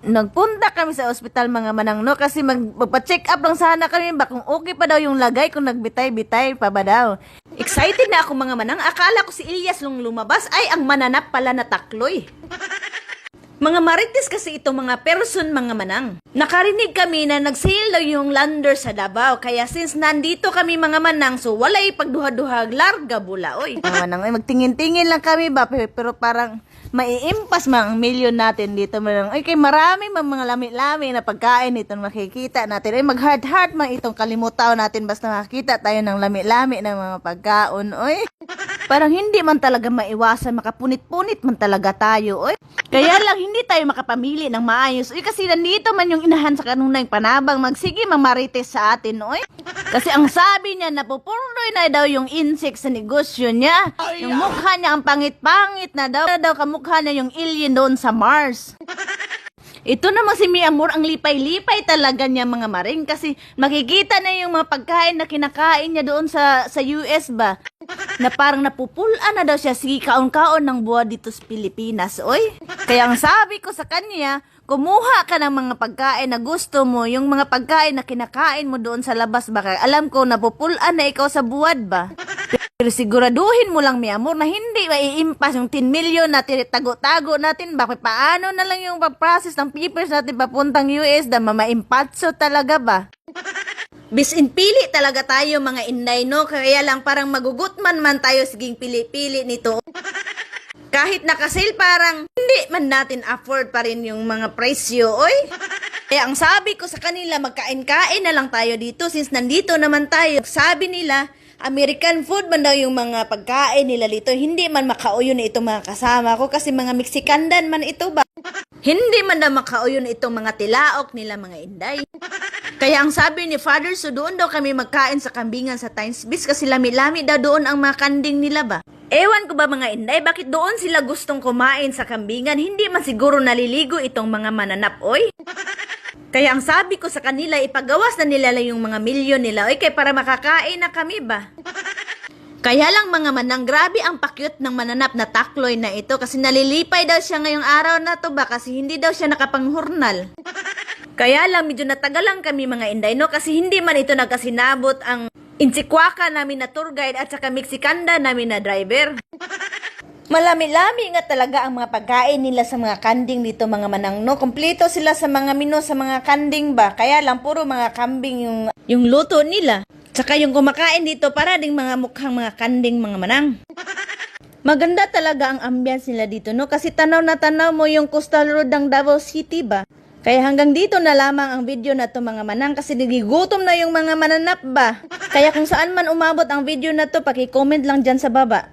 Nagpunta kami sa ospital mga manang no kasi mag, magpa-check up lang sana kami ba kung okay pa daw yung lagay kung nagbitay-bitay pa ba daw. Excited na ako mga manang. Akala ko si Ilyas nung lumabas ay ang mananap pala na takloy. Mga marites kasi itong mga person mga manang. Nakarinig kami na nag-sail daw yung lander sa Davao. Kaya since nandito kami mga manang, so walay pagduha-duhag, larga bula, oy. Mga manang, ay magtingin-tingin lang kami ba, pero, parang maiimpas man ang milyon natin dito manang. Ay, kay marami mang mga lami-lami na pagkain itong makikita natin. Ay, mag-heart-heart man itong kalimutaw natin basta makakita tayo ng lami-lami ng mga pagkaon, oy. Parang hindi man talaga maiwasan, makapunit-punit man talaga tayo, oy. Kaya lang hindi tayo makapamili ng maayos. Uy, kasi nandito man yung inahan sa kanunay panabang, magsige mamarites sa atin, oy. Kasi ang sabi niya, napupurdoy na daw yung insect sa negosyo niya. Yung mukha niya ang pangit-pangit na daw. Na daw kamukha niya yung alien doon sa Mars. Ito naman si Mi Amor, ang lipay-lipay talaga niya mga maring kasi makikita na yung mga pagkain na kinakain niya doon sa sa US ba na parang napupulan na daw siya sige kaon-kaon ng buwan dito sa Pilipinas, oy. Kaya ang sabi ko sa kanya, kumuha ka ng mga pagkain na gusto mo, yung mga pagkain na kinakain mo doon sa labas ba? Kaya alam ko napupulan na ikaw sa buwad ba? Pero siguraduhin mo lang, mi amor, na hindi maiimpas yung 10 million na tago-tago natin. Bakit paano na lang yung process ng papers natin papuntang US na mamaimpatso talaga ba? Bisin pili talaga tayo mga inday, no? Kaya lang parang magugutman man tayo siging pili-pili nito. Kahit nakasale parang hindi man natin afford pa rin yung mga presyo, oy. Kaya ang sabi ko sa kanila, magkain-kain na lang tayo dito since nandito naman tayo. Sabi nila, American food man daw yung mga pagkain nila dito. Hindi man makauyo na itong mga kasama ko kasi mga Mexicandan man ito ba? Hindi man daw makauyo na itong mga tilaok nila mga inday. Kaya ang sabi ni Father, so doon daw kami magkain sa kambingan sa Times Beach kasi lami-lami daw doon ang mga kanding nila ba? Ewan ko ba mga inday, bakit doon sila gustong kumain sa kambingan? Hindi man siguro naliligo itong mga mananap, oy? Kaya ang sabi ko sa kanila, ipagawas na nila lang yung mga milyon nila, oy, kaya para makakain na kami ba? Kaya lang mga manang, grabe ang pakyut ng mananap na takloy na ito kasi nalilipay daw siya ngayong araw na to ba kasi hindi daw siya nakapanghurnal. Kaya lang medyo natagalan kami mga inday no kasi hindi man ito nagkasinabot ang insikwaka namin na tour guide at saka Mexicanda namin na driver. Malami-lami nga talaga ang mga pagkain nila sa mga kanding dito mga manang no. Kompleto sila sa mga menu sa mga kanding ba. Kaya lang puro mga kambing yung yung luto nila. Tsaka yung kumakain dito para ding mga mukhang mga kanding mga manang. Maganda talaga ang ambience nila dito no kasi tanaw na tanaw mo yung coastal road ng Davao City ba. Kaya hanggang dito na lamang ang video na to mga manang kasi nagigutom na yung mga mananap ba. Kaya kung saan man umabot ang video na to, paki-comment lang dyan sa baba.